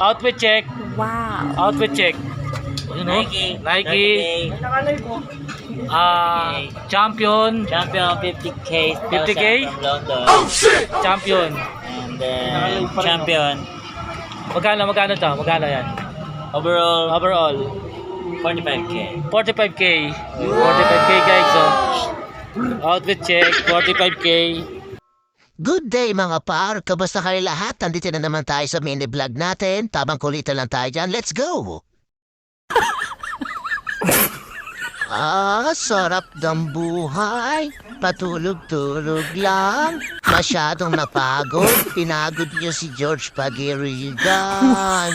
Outfit check. Wow. Outfit check. You know? Nike. Nike. 30K. Ah, champion. Champion 50K. 50K? From London. Champion. And then champion. Magkano, magkano to? Magkano yan? Overall, Overall, 45K. 45k. 45k guys, so. Outfit check, 45k. Good day mga par, kamusta kayo lahat? Nandito na naman tayo sa mini vlog natin. Tamang kulitan lang tayo dyan. Let's go! Ah, sarap ng buhay. Patulog-tulog lang. Masyadong napagod. Pinagod niyo si George Pagirigan.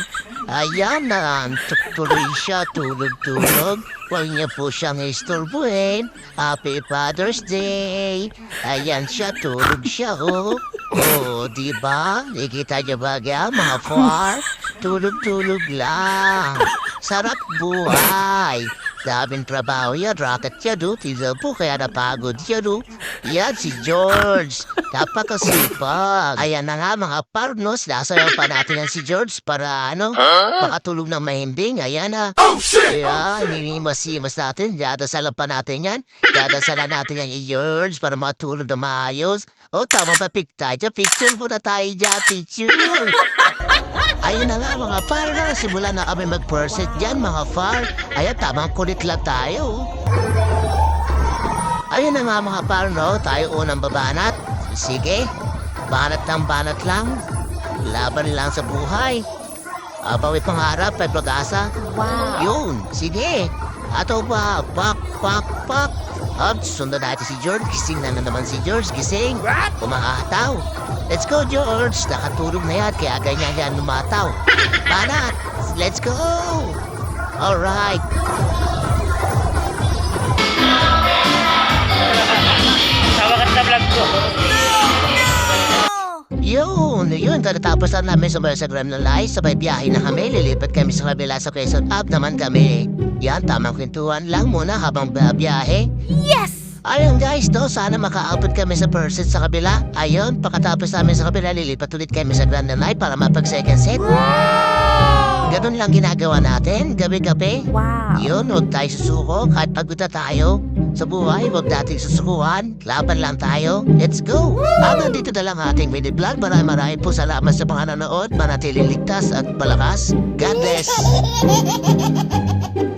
Ayan na, tuloy siya, tulog-tulog. Huwag niya po siyang istorbuhin. Happy Father's Day. Ayan siya, tulog siya, oh. Oh, di ba? Nakita niyo ba kaya, mga far? Tulog-tulog lang. Sarap buhay. Daming trabaho yan, rocket yan, oh. Tignan po, kaya napagod yan, oh. Yan si George. Napakasipag. Ayan na nga mga parnos, nasayaw pa natin yan si George para ano, makatulog ng mahimbing. Ayan na. Oh, shit! Ayan, hinimas-himas natin. Dadasalan pa natin yan. Dadasalan natin yan ni George para matulog na maayos. O, tama ba pic tayo? Picture muna tayo dyan, picture. Ayun na nga mga par, na, simula na kami mag-percent dyan mga far. Ayan, tamang kulit lang tayo. Ayun na nga mga par, no? Tayo unang babanat. Sige, banat ng banat lang. Laban lang sa buhay. Abawi pangarap at pag-asa. Wow. Yun, sige. Ato ba, pak, pak, pak. At sundan natin si George. Gising na, na naman si George. Gising. Kumahataw. Let's go, George. Nakatulog na yan, kaya ganyan yan lumataw. Banat, let's go. Alright. Tawagan na vlog ko. Yun, yun. Tatapos lang namin sa Instagram ng live. Sabay biyahe na kami. Lilipat kami sa kabila sa Quezon Up naman kami. Yan, tamang kwentuhan lang muna habang biyahe. Yes! Ayun guys, do, sana makaabot kami sa person sa kabila. Ayun, pagkatapos namin sa kabila, lilipat ulit kami sa Grand Night para mapag second set. Ganun lang ginagawa natin, gabi-gabi. Wow. Yun, huwag tayo susuko, kahit pagod na tayo. Sa buhay, huwag nating susukuhan. Laban lang tayo. Let's go! Hanggang dito na lang ating mini vlog. Maraming maraming po salamat sa mga nanonood. Manatiling ligtas at malakas. God bless!